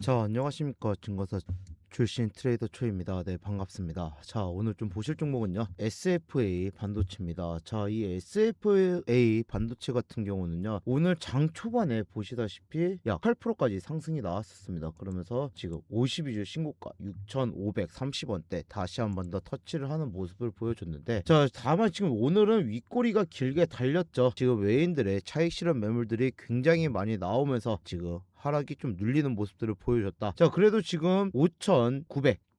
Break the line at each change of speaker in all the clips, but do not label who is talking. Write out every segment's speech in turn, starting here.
자, 안녕하십니까. 증거사 출신 트레이더 초입니다. 네, 반갑습니다. 자, 오늘 좀 보실 종목은요. SFA 반도체입니다. 자, 이 SFA 반도체 같은 경우는요. 오늘 장 초반에 보시다시피 약 8%까지 상승이 나왔었습니다. 그러면서 지금 52주 신고가 6,530원대 다시 한 번 더 터치를 하는 모습을 보여줬는데 자, 다만 지금 오늘은 윗꼬리가 길게 달렸죠. 지금 외인들의 차익 실현 매물들이 굉장히 많이 나오면서 지금 하락이 좀 눌리는 모습들을 보여줬다. 자, 그래도 지금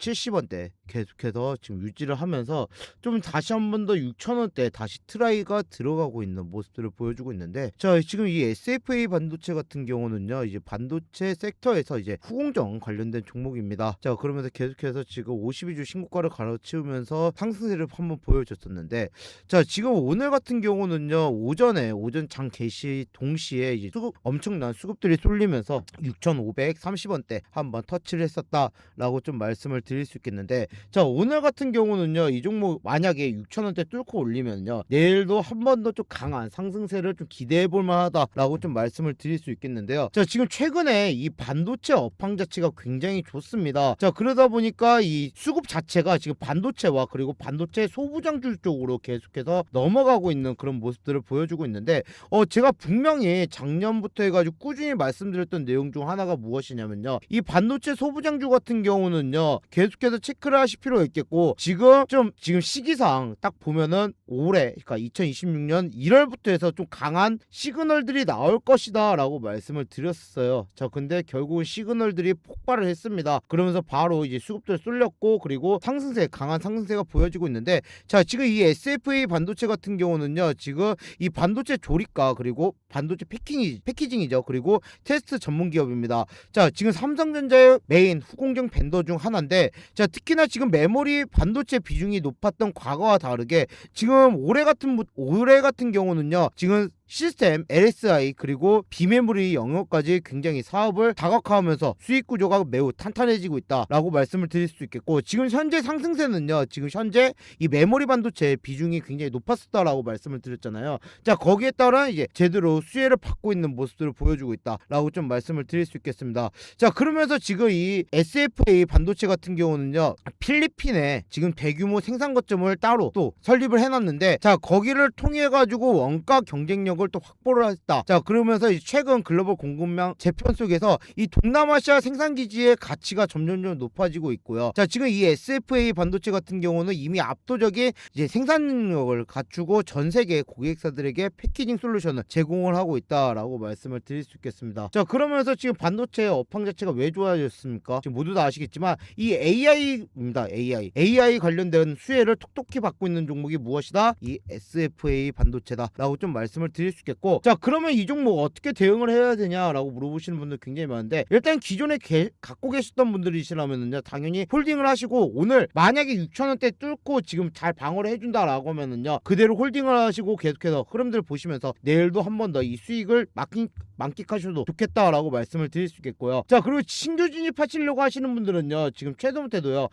5,970원대 계속해서 지금 유지를 하면서 좀 다시 한 번 더 6,000원대 다시 트라이가 들어가고 있는 모습들을 보여주고 있는데 자, 지금 이 SFA 반도체 같은 경우는요. 이제 반도체 섹터에서 이제 후공정 관련된 종목입니다. 자, 그러면서 계속해서 지금 52주 신고가를 갈아치우면서 상승세를 한번 보여줬었는데 자, 지금 오늘 같은 경우는요. 오전에 오전 장 개시 동시에 이제 수급 엄청난 수급들이 쏠리면서 6,530원대 한번 터치를 했었다라고 좀 말씀을 드릴 수 있겠는데 자, 오늘 같은 경우는요. 이 종목 만약에 6,000원대 뚫고 올리면요. 내일도 한 번 더 좀 강한 상승세를 좀 기대해 볼 만하다라고 좀 말씀을 드릴 수 있겠는데요. 자, 지금 최근에 이 반도체 업황 자체가 굉장히 좋습니다. 자, 그러다 보니까 이 수급 자체가 지금 반도체와 그리고 반도체 소부장주 쪽으로 계속해서 넘어가고 있는 그런 모습들을 보여주고 있는데 어 제가 분명히 작년부터 해가지고 꾸준히 말씀드렸던 내용 중 하나가 무엇이냐면요 이 반도체 소부장주 같은 경우는요 계속해서 체크를 하실 필요가 있겠고 지금 좀 지금 시기상 딱 보면은 올해 그러니까 2026년 1월부터 해서 좀 강한 시그널들이 나올 것이다 라고 말씀을 드렸어요. 자 근데 결국은 시그널들이 폭발을 했습니다. 그러면서 바로 이제 수급들 쏠렸고 그리고 상승세 강한 상승세가 보여지고 있는데 자 지금 이 SFA 반도체 같은 경우는요 지금 이 반도체 조립가 그리고 반도체 패킹이 패키징이죠. 그리고 테스트 전문 기업입니다. 자 지금 삼성전자의 메인 후공정 벤더 중 하나인데 자 특히나 지금 메모리 반도체 비중이 높았던 과거와 다르게 지금 올해 같은 부- 올해 같은 경우는요 지금 시스템, LSI 그리고 비메모리 영역까지 굉장히 사업을 다각화하면서 수익 구조가 매우 탄탄해지고 있다라고 말씀을 드릴 수 있겠고 지금 현재 상승세는요 지금 현재 이 메모리 반도체 비중이 굉장히 높았었다라고 말씀을 드렸잖아요. 자 거기에 따라 이제 제대로 수혜를 받고 있는 모습들을 보여주고 있다라고 좀 말씀을 드릴 수 있겠습니다. 자 그러면서 지금 이 SFA 반도체 같은 경우는요 필리핀에 지금 대규모 생산 거점을 따로 또 설립을 해놨는데 자 거기를 통해 가지고 원가 경쟁력을 또 확보를 했다 자 그러면서 이 최근 글로벌 공급망 재편 속에서 이 동남아시아 생산 기지의 가치가 점점점 높아지고 있고요 자 지금 이 SFA 반도체 같은 경우는 이미 압도적인 이제 생산 능력을 갖추고 전 세계 고객사들에게 패키징 솔루션을 제공을 하고 있다라고 말씀을 드릴 수 있겠습니다. 자 그러면서 지금 반도체 업황 자체가 왜 좋아졌습니까? 지금 모두 다 아시겠지만 이 AI입니다. AI AI 관련된 수혜를 톡톡히 받고 있는 종목이 무엇이다? 이 SFA 반도체다라고 좀 말씀을 드릴 수 있겠고 자 그러면 이 종목 어떻게 대응을 해야 되냐라고 물어보시는 분들 굉장히 많은데 일단 기존에 개- 갖고 계셨던 분들이시라면은요 당연히 홀딩을 하시고 오늘 만약에 6천원대 뚫고 지금 잘 방어를 해준다라고 하면은요 그대로 홀딩을 하시고 계속해서 흐름들 보시면서 내일도 한 번 더 이 수익을 만끽, 만끽하셔도 좋겠다라고 말씀을 드릴 수 있겠고요. 자 그리고 신규 진입하시려고 하시는 분들은요 지금 최저부터도요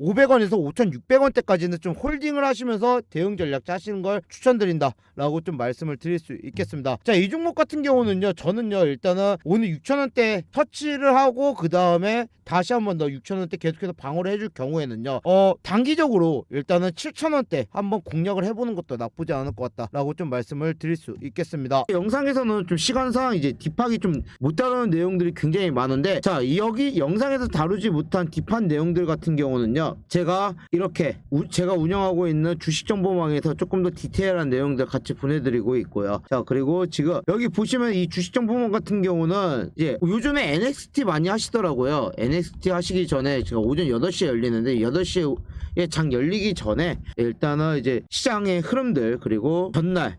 5,500원에서 5,600원대까지는 좀 홀딩을 하시면서 대응 전략 짜시는 걸 추천드린다라고 좀 말씀을 드릴 수 있겠습니다. 자 이 종목 같은 경우는요 저는요 일단은 오늘 6,000원대 터치를 하고 그 다음에 다시 한번 더 6,000원대 계속해서 방어를 해줄 경우에는요 어 단기적으로 일단은 7,000원대 한번 공략을 해 보는 것도 나쁘지 않을 것 같다라고 좀 말씀을 드릴 수 있겠습니다. 영상에서는 좀 시간상 이제 딥하게 좀 못 다루는 내용들이 굉장히 많은데 자 여기 영상에서 다루지 못한 딥한 내용들 같은 경우는요 제가 이렇게 우- 제가 운영하고 있는 주식 정보망에서 조금 더 디테일한 내용들 같이 보내드리고 있고요. 자 그리고 지금 여기 보시면 이 주식 정보망 같은 경우는 이제 요즘에 NXT 많이 하시더라고요. NXT 하시기 전에 제가 오전 8시에 열리는데 8시에 장 열리기 전에 일단은 이제 시장의 흐름들 그리고 전날